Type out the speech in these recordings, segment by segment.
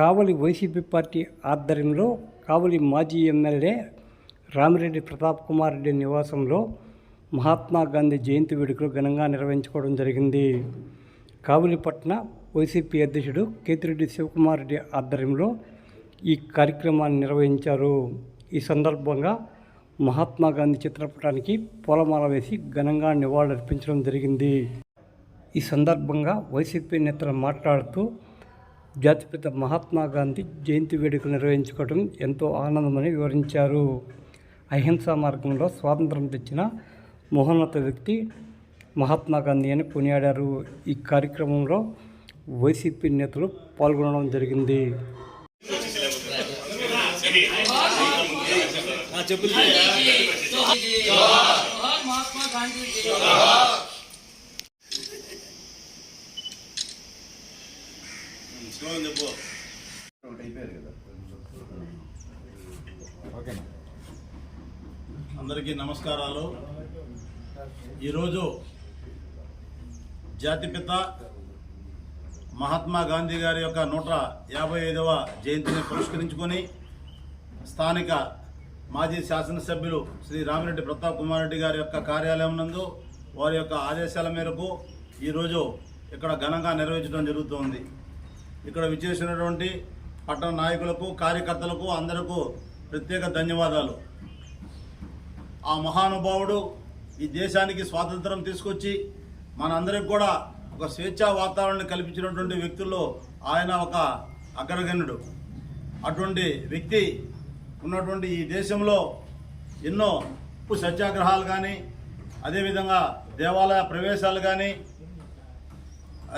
కావలి YCP party ఆధ్వర్యంలో కావలి మాజీ MLA Ramireddy Pratap Kumar Reddy నివాసంలో మహాత్మా గాంధీ జయంతి వేడుకలు ఘనంగా నిర్వహించుకోవడం జరిగింది. కావలిపట్న వైసీపీ అధ్యక్షుడు కేతిరెడ్డి శివకుమార్ రెడ్డి ఆధ్వర్యంలో ఈ కార్యక్రమాన్ని నిర్వహించారు. ఈ సందర్భంగా మహాత్మా గాంధీ చిత్రపటానికి పూలమాల వేసి ఘనంగా నివాళులర్పించడం జరిగింది. ఈ సందర్భంగా వైసీపీ నేతలు మాట్లాడుతూ జాతిపిత మహాత్మా గాంధీ జయంతి వేడుకలు నిర్వహించుకోవడం ఎంతో ఆనందమని వివరించారు. అహింసా మార్గంలో స్వాతంత్రం తెచ్చిన మహోన్నత వ్యక్తి మహాత్మా గాంధీ అని కొనియాడారు. ఈ కార్యక్రమంలో వైసీపీ నేతలు పాల్గొనడం జరిగింది. జోహార్ మహాత్మా గాంధీ స్లోగన్ చెప్పు అందరికీ నమస్కారాలు. ఈరోజు జాతిపిత మహాత్మా గాంధీ గారి యొక్క నూట యాభై ఐదవ జయంతిని పురస్కరించుకొని స్థానిక మాజీ శాసనసభ్యులు శ్రీ రామిరెడ్డి ప్రతాప్ కుమార్ రెడ్డి గారి యొక్క కార్యాలయం నందు వారి యొక్క ఆదేశాల మేరకు ఈరోజు ఇక్కడ ఘనంగా నిర్వహించడం జరుగుతోంది. ఇక్కడ విచ్చేసినటువంటి పట్టణ నాయకులకు కార్యకర్తలకు అందరకు ప్రత్యేక ధన్యవాదాలు. ఆ మహానుభావుడు ఈ దేశానికి స్వాతంత్రం తీసుకొచ్చి మనందరికి కూడా ఒక స్వేచ్ఛా వాతావరణం కల్పించినటువంటి వ్యక్తుల్లో ఆయన ఒక అగ్రగణ్యుడు. అటువంటి వ్యక్తి ఉన్నటువంటి ఈ దేశంలో ఎన్నో ఉప్పు సత్యాగ్రహాలు కానీ అదేవిధంగా దేవాలయ ప్రవేశాలు కానీ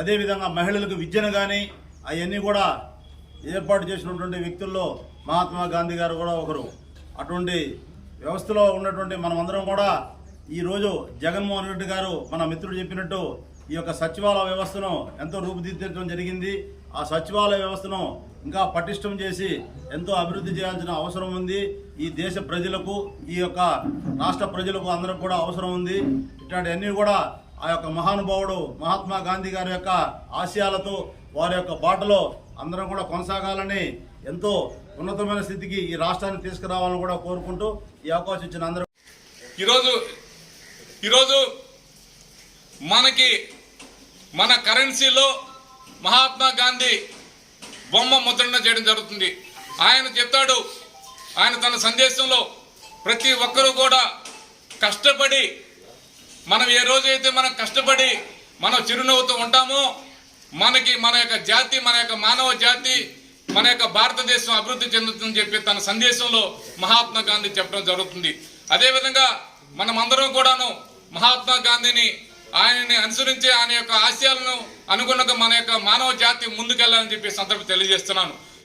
అదేవిధంగా మహిళలకు విద్యను కానీ అవన్నీ కూడా ఏర్పాటు చేసినటువంటి వ్యక్తుల్లో మహాత్మా గాంధీ గారు కూడా ఒకరు. అటువంటి వ్యవస్థలో ఉన్నటువంటి మనమందరం కూడా ఈరోజు జగన్మోహన్ రెడ్డి గారు మన మిత్రుడు చెప్పినట్టు ఈ యొక్క సచివాలయ వ్యవస్థను ఎంతో రూపుదిద్దడం జరిగింది. ఆ సచివాలయ వ్యవస్థను ఇంకా పటిష్టం చేసి ఎంతో అభివృద్ధి చేయాల్సిన అవసరం ఉంది. ఈ దేశ ప్రజలకు ఈ యొక్క రాష్ట్ర ప్రజలకు అందరికి కూడా అవసరం ఉంది. ఇట్లాంటివన్నీ కూడా ఆ యొక్క మహానుభావుడు మహాత్మా గాంధీ గారి యొక్క ఆశయాలతో వారి యొక్క బాటలో అందరం కూడా కొనసాగాలని ఎంతో ఉన్నతమైన స్థితికి ఈ రాష్ట్రాన్ని తీసుకురావాలని కూడా కోరుకుంటూ ఈ అవకాశం ఇచ్చిన అందరూ. ఈరోజు ఈరోజు మనకి మన కరెన్సీలో మహాత్మా గాంధీ బొమ్మ ముద్రణ చేయడం జరుగుతుంది. ఆయన చెప్తాడు ఆయన తన సందేశంలో ప్రతి ఒక్కరూ కూడా కష్టపడి మనం ఏ రోజైతే మనం కష్టపడి మనం చిరునవ్వుతూ ఉంటామో మనకి మన యొక్క జాతి మన యొక్క మానవ జాతి మన యొక్క భారతదేశం అభివృద్ధి చెందుతుందని చెప్పి తన సందేశంలో మహాత్మా గాంధీ చెప్పడం జరుగుతుంది. అదేవిధంగా మనం అందరం కూడాను మహాత్మా గాంధీని ఆయనని అనుసరించి ఆయన యొక్క ఆశయాలను అనుగుణంగా మన యొక్క మానవ జాతి ముందుకెళ్ళాలని చెప్పి సందర్భం తెలియజేస్తున్నాను.